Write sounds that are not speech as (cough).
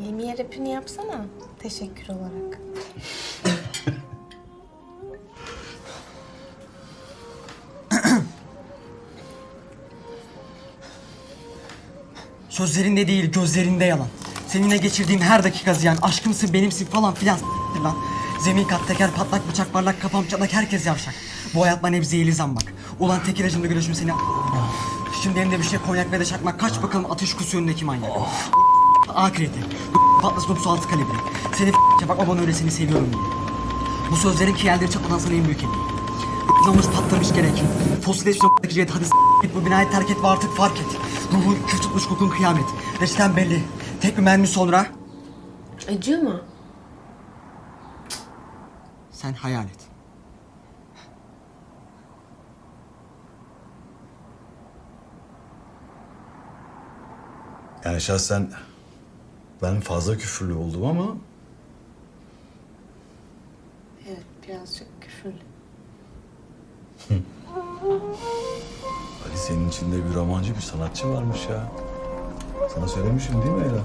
Limiye rapini yapsana. Teşekkür olarak. Sözlerinde değil gözlerinde yalan. Seninle geçirdiğim her dakika ziyan. Aşkımsın benimsin falan filan s**tir lan. Zemin kat teker patlak bıçak parlak kafam çatlak herkes yavşak. Bu hayat bana hep zehirli zambak. Ulan tek ilacımda gülüşüm seni Şimdi elimde bir şey konyak ve de çakmak. Kaç bakalım atış kusu önündeki manyak. A kredi. Patlasın 36 kalibre. Seni bak bana öyle seni seviyorum diye. Bu sözlerin ki yerleri çatladan sana en büyük hediye. Zamış patlamış gerek. Fosil eşyamadaki jet hadi s- git bu binayı terk et ve artık fark et. Ruhun kül tutmuş kokun kıyamet. Reçeten belli. Tek bir mermi sonra Acıyor mu? sen hayal et. Yani şahsen ben fazla küfürlü oldum ama Evet birazcık küfürlü. (laughs) Ali senin içinde bir romancı bir sanatçı varmış ya. Sana söylemişim değil mi Ela?